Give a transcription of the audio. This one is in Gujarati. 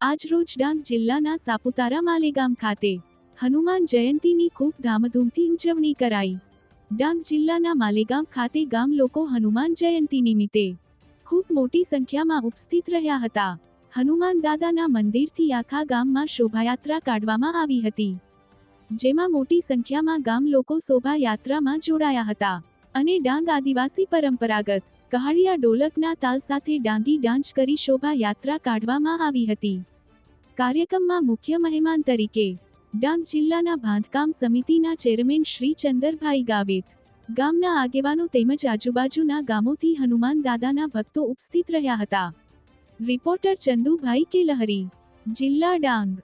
આજરોજ ડાંગ જિલ્લાના સાપુતારા માલેગામ ખાતે હનુમાન જયંતીની ખૂબ ધામધૂમથી ઉજવણી કરાઈ. ડાંગ જિલ્લાના માલેગામ ખાતે ગામ લોકો હનુમાન જયંતી નિમિત્તે ખૂબ મોટી સંખ્યામાં ઉપસ્થિત રહ્યા હતા. હનુમાન દાદાના મંદિરથી આખા ગામમાં શોભાયાત્રા કાઢવામાં આવી હતી. જેમાં મોટી સંખ્યામાં ગામ લોકો શોભાયાત્રામાં જોડાયા હતા અને ડાંગ આદિવાસી પરંપરાગત કહાડિયા ઢોલકના તાલ સાથે ડાંગી ડાંચ કરી શોભાયાત્રા કાઢવામાં આવી હતી. કાર્યક્રમમાં મુખ્ય મહેમાન તરીકે, ડાંગ જિલ્લાના બાંધકામ સમિતિના ચેરમેન શ્રી ચંદરભાઈ ગાવિત, ગામના આગેવાનો તેમજ આજુબાજુના ગામોથી હનુમાન દાદાના ભક્તો ઉપસ્થિત રહ્યા હતા. રિપોર્ટર ચંદુભાઈ કે લહરી જિલ્લા ડાંગ.